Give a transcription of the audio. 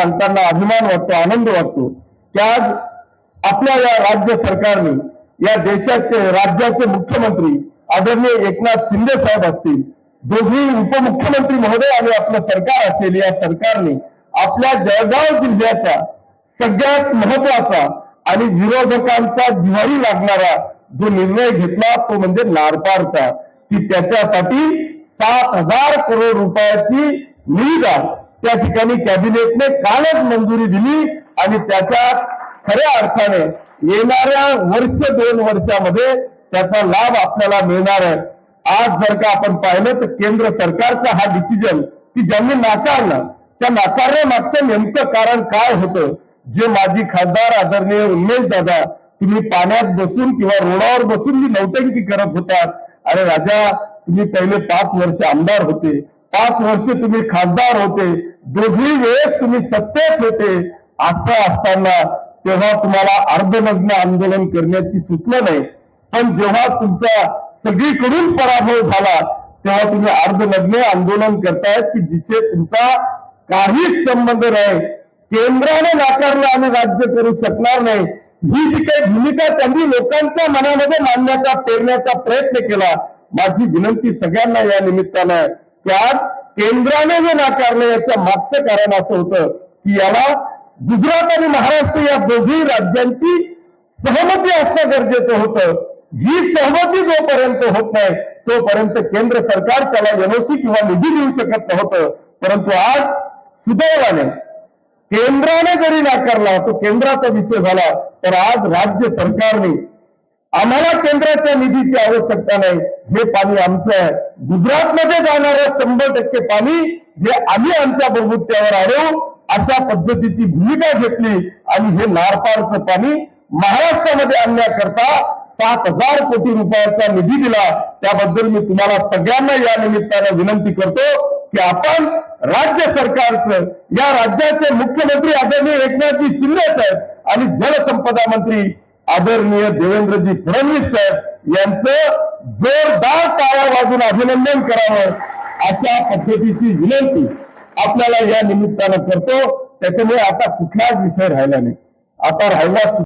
सांगताना अभिमान वाटतो आनंद वाटतो. की आज आपल्या या राज्य सरकारने या देशाचे राज्याचे मुख्यमंत्री आदरणीय एकनाथ शिंदे साहेब असतील दोघी उपमुख्यमंत्री महोदय आणि आपलं सरकार असेल या सरकारने आपल्या जळगाव जिल्ह्याचा सगळ्यात महत्त्वाचा आणि विरोधकांचा जिव्हारी लागणारा जो निर्णय घेतला तो म्हणजे नारपारचा. की त्याच्यासाठी सात हजार करोड रुपयाची निविदा त्या ठिकाणी कॅबिनेटने कालच मंजुरी दिली आणि त्याच्या खऱ्या अर्थाने येणाऱ्या वर्ष दोन वर्षामध्ये त्याचा लाभ आपल्याला मिळणार आहे. आज जर का आपण पाहिलं तर केंद्र सरकारचा हा डिसिजन की ज्यांनी नाकारला त्या नाकारण्यामागचं नेमकं कारण काय होतं? जे माजी खासदार आदरणीय उमेश दादा तुम्ही पाण्यात बसून किंवा रोडावर बसून मी नौटंकी करत होतात अरे राजा तुम्ही पहिले पाच वर्ष आमदार होते पाच वर्ष तुम्ही खासदार होते दोघी वेळेस तुम्ही सत्तेत होते असं असताना तेव्हा तुम्हाला अर्धनग्न आंदोलन करण्याची सूचना नाही. पण जेव्हा तुमचा सगळीकडून पराभव झाला तेव्हा तुम्ही अर्धनग्न आंदोलन करतायत की जिथे तुमचा काहीच संबंध नाही केंद्राने नाकारलं आणि राज्य करू शकणार नाही ही जी काही भूमिका त्यांनी लोकांच्या मनामध्ये मांडण्याचा पेरण्याचा प्रयत्न केला माझी विनंती सगळ्यांना या निमित्तानं त्यात केंद्राने जे नाकारलं याच्या मागचं कारण असं होतं की याला गुजरात आणि महाराष्ट्र या दोघी राज्यांची सहमती असणं गरजेचं होतं. ही सहमती जोपर्यंत होत नाही तोपर्यंत केंद्र सरकार त्याला एनओसी किंवा निधी देऊ शकत नव्हतं. परंतु आज सुदैवाने केंद्राने जरी नाकारला तो केंद्राचा विषय झाला तर आज राज्य सरकारने आम्हाला केंद्राच्या निधीची आवश्यकता नाही. हे पाणी आमचं आहे. गुजरातमध्ये जाणारं शंभर टक्के पाणी हे आम्ही आमच्या बलबुत्यावर आणू अशा पद्धतीची भूमिका घेतली आणि हे नारपारचं पाणी महाराष्ट्रामध्ये आणण्याकरता सात हजार कोटी रुपयाचा निधी दिला. त्याबद्दल मी तुम्हाला सगळ्यांना या निमित्तानं विनंती करतो की आपण राज्य सरकारचं या राज्याचे मुख्यमंत्री आदरणीय एकनाथजी शिंदे साहेब आणि जलसंपदा मंत्री आदरणीय देवेंद्रजी फडणवीस साहेब यांचं जोरदार टाळ्या वाजून अभिनंदन करावं अशा पद्धतीची विनंती आपल्याला या निमित्तानं करतो. त्याच्यामुळे आता कुठलाच विषय राहिला नाही. आता राहिला